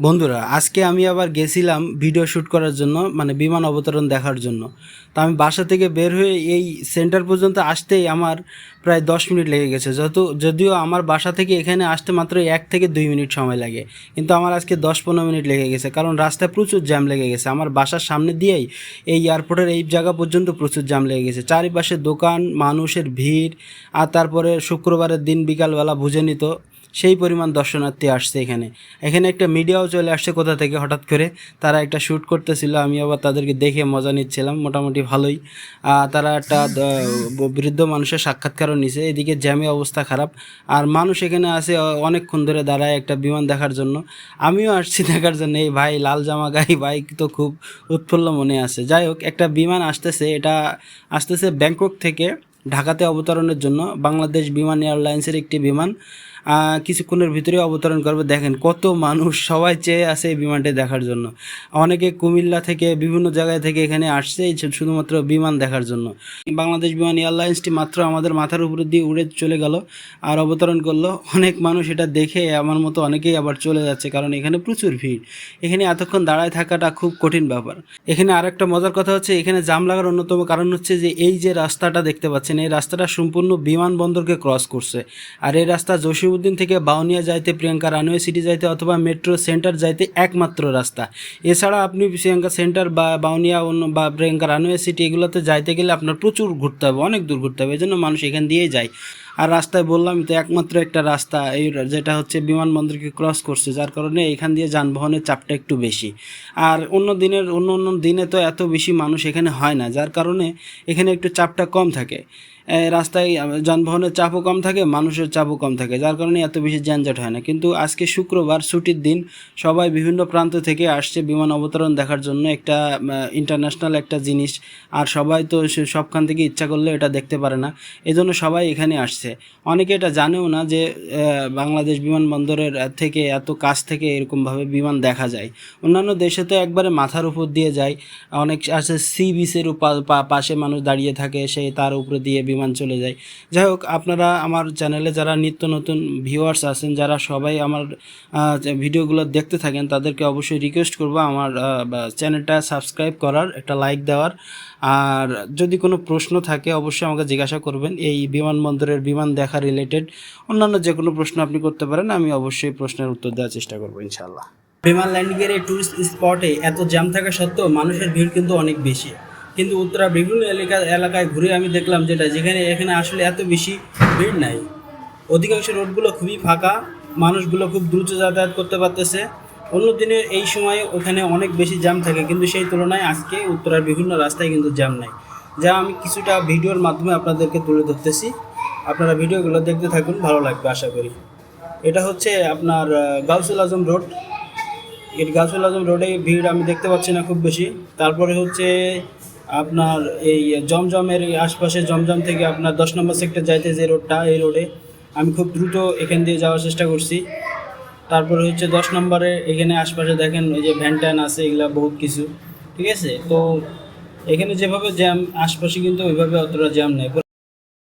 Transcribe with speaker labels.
Speaker 1: বন্ধুরা, আজকে আমি আবার গেছিলাম ভিডিও শ্যুট করার জন্য মানে বিমান অবতরণ দেখার জন্য। তো আমি বাসা থেকে বের হয়ে এই সেন্টার পর্যন্ত আসতেই আমার প্রায় দশ মিনিট লেগে গেছে। যত যদিও আমার বাসা থেকে এখানে আসতে মাত্র এক থেকে দুই মিনিট সময় লাগে, কিন্তু আমার আজকে দশ পনেরো মিনিট লেগে গেছে। কারণ রাস্তায় প্রচুর জ্যাম লেগে গেছে। আমার বাসার সামনে দিয়েই এই এয়ারপোর্টের এই জায়গা পর্যন্ত প্রচুর জ্যাম লেগে গেছে। চারিপাশে দোকান, মানুষের ভিড়, আর তারপরে শুক্রবারের দিন বিকালবেলা বুঝে নিত সেই পরিমাণ দর্শনার্থী আসছে এখানে। এখানে একটা মিডিয়াও চলে আসছে কোথা থেকে হঠাৎ করে। তারা একটা শ্যুট করতেছিল, আমি আবার তাদেরকে দেখে মজা নিচ্ছিলাম, মোটামুটি ভালোই। তারা একটা বৃদ্ধ মানুষের সাক্ষাৎকারও নিছে। এদিকে জ্যামে অবস্থা খারাপ। আর মানুষ এখানে আসে অনেকক্ষণ ধরে দাঁড়ায় একটা বিমান দেখার জন্য। আমিও আসছি দেখার জন্য, এই ভাই লাল জামা গাই বাইক তো খুব উৎফুল্ল মনে আছে। যাই হোক, একটা বিমান আসতেছে, এটা আসতেছে ব্যাংকক থেকে ঢাকাতে অবতরণের জন্য। বাংলাদেশ বিমান এয়ারলাইন্সের একটি বিমান। কিছুক্ষণের ভিতরে অবতরণ করবে। দেখেন কত মানুষ সবাই চেয়ে আছে এই বিমানটি দেখার জন্য। অনেকে কুমিল্লা থেকে বিভিন্ন জায়গায় থেকে এখানে আসছে শুধুমাত্র বিমান দেখার জন্য। বাংলাদেশ বিমান এয়ারলাইন্সটি মাত্র আমাদের মাথার উপরে দিয়ে উড়ে চলে গেল আর অবতরণ করল। অনেক মানুষ এটা দেখে আমার মতো অনেকেই আবার চলে যাচ্ছে কারণ এখানে প্রচুর ভিড়। এখানে এতক্ষণ দাঁড়ায় থাকাটা খুব কঠিন ব্যাপার। এখানে আরেকটা মজার কথা হচ্ছে, এখানে জাম লাগার অন্যতম কারণ হচ্ছে যে এই যে রাস্তাটা দেখতে পাচ্ছেন, এই রাস্তাটা সম্পূর্ণ বিমানবন্দরকে ক্রস করছে। আর এই রাস্তা জসিমউদ্দিন থেকে বাউনিয়া যাইতে প্রিয়াঙ্কা রানওয়ে সিটি যাইতে অথবা মেট্রো সেন্টার যাইতে একমাত্র রাস্তা। এছাড়া আপনি প্রিয়াঙ্কা সেন্টার বা বাউনিয়া অন্য বা প্রিয়াঙ্কা রানওয়ে সিটি এগুলোতে যাইতে গেলে আপনার প্রচুর ঘুরতে হবে, অনেক দূর ঘুরতে হবে এই জন্য মানুষ এখান দিয়েই যায়। আর রাস্তায় বললাম তো একমাত্র একটা রাস্তা, এই যেটা হচ্ছে বিমানবন্দরকে ক্রস করছে, যার কারণে এখান দিয়ে যানবাহনের চাপটা একটু বেশি। আর অন্য দিনের, অন্য অন্য দিনে তো এত বেশি মানুষ এখানে হয় না, যার কারণে এখানে একটু চাপটা কম থাকে। রাস্তায় যানবাহনের চাপও কম থাকে, মানুষের চাপও কম থাকে, যার কারণে এত বেশি যানজট হয় না। কিন্তু আজকে শুক্রবার ছুটির দিন, সবাই বিভিন্ন প্রান্ত থেকে আসছে বিমান অবতরণ দেখার জন্য একটা ইন্টারন্যাশনাল একটা জিনিস, আর সবাই তো সবখান থেকে ইচ্ছা করলে এটা দেখতে পারে না। এজন্য সবাই এখানে আসছে। অনেকে এটা জানেও না যে বাংলাদেশ বিমানবন্দরের থেকে এত কাছ থেকে এরকমভাবে বিমান দেখা যায়। অন্যান্য দেশে তো একবারে মাথার উপর দিয়ে যায়। অনেক আছে সি বিচের পাশে মানুষ দাঁড়িয়ে থাকে, সে তার উপরে দিয়ে বিমান চলে যায়। যাই হোক, আপনারা আমার চ্যানেলে যারা নিত্য নতুন ভিউয়ার্স আছেন, যারা সবাই আমার ভিডিওগুলো দেখতে থাকেন, তাদেরকে অবশ্যই রিকোয়েস্ট করব আমার চ্যানেলটা সাবস্ক্রাইব করার, একটা লাইক দেওয়ার। আর যদি কোনো প্রশ্ন থাকে, অবশ্যই আমাকে জিজ্ঞাসা করবেন। এই বিমানবন্দরের বিমান দেখা রিলেটেড অন্যান্য যে কোনো প্রশ্ন আপনি করতে পারেন, আমি অবশ্যই প্রশ্নের উত্তর দেওয়ার চেষ্টা করব ইনশাল্লাহ বিমান ল্যান্ডিংয়ের এই টুরিস্ট স্পটে এত জ্যাম থাকা সত্ত্বেও মানুষের ভিড় কিন্তু অনেক বেশি। কিন্তু উত্তরা বিভিন্ন এলাকা, এলাকায় ঘুরে আমি দেখলাম যেটা, যেখানে, এখানে আসলে এত বেশি ভিড় নাই। অধিকাংশ রোডগুলো খুবই ফাঁকা, মানুষগুলো খুব দ্রুত যাতায়াত করতে পারতেছে। অন্য দিনের এই সময় ওখানে অনেক বেশি জ্যাম থাকে, কিন্তু সেই তুলনায় আজকে উত্তরার বিভিন্ন রাস্তায় কিন্তু জ্যাম নাই। যা আমি কিছুটা ভিডিওর মাধ্যমে আপনাদেরকে তুলে ধরতেছি। আপনারা ভিডিওগুলো দেখতে থাকুন, ভালো লাগবে আশা করি। এটা হচ্ছে আপনার গাউসুল আজম রোড। এর গাছুল আজম রোডে ভিড় আমি দেখতে পাচ্ছি না খুব বেশি। তারপরে হচ্ছে আপনার এই জমজমের আশপাশে, জমজম থেকে আপনার দশ নম্বর সেক্টর যাইতে যে রোডটা এই রোডে আমি খুব দ্রুত এখান দিয়ে যাওয়ার চেষ্টা করছি। তারপরে হচ্ছে দশ নম্বরে এখানে আশপাশে দেখেন ওই যে ভ্যান ট্যান আছে, এগুলা বহুত কিছু। ঠিক আছে? তো এখানে যেভাবে জ্যাম আশপাশে কিন্তু ওইভাবে অতটা জ্যাম নেই।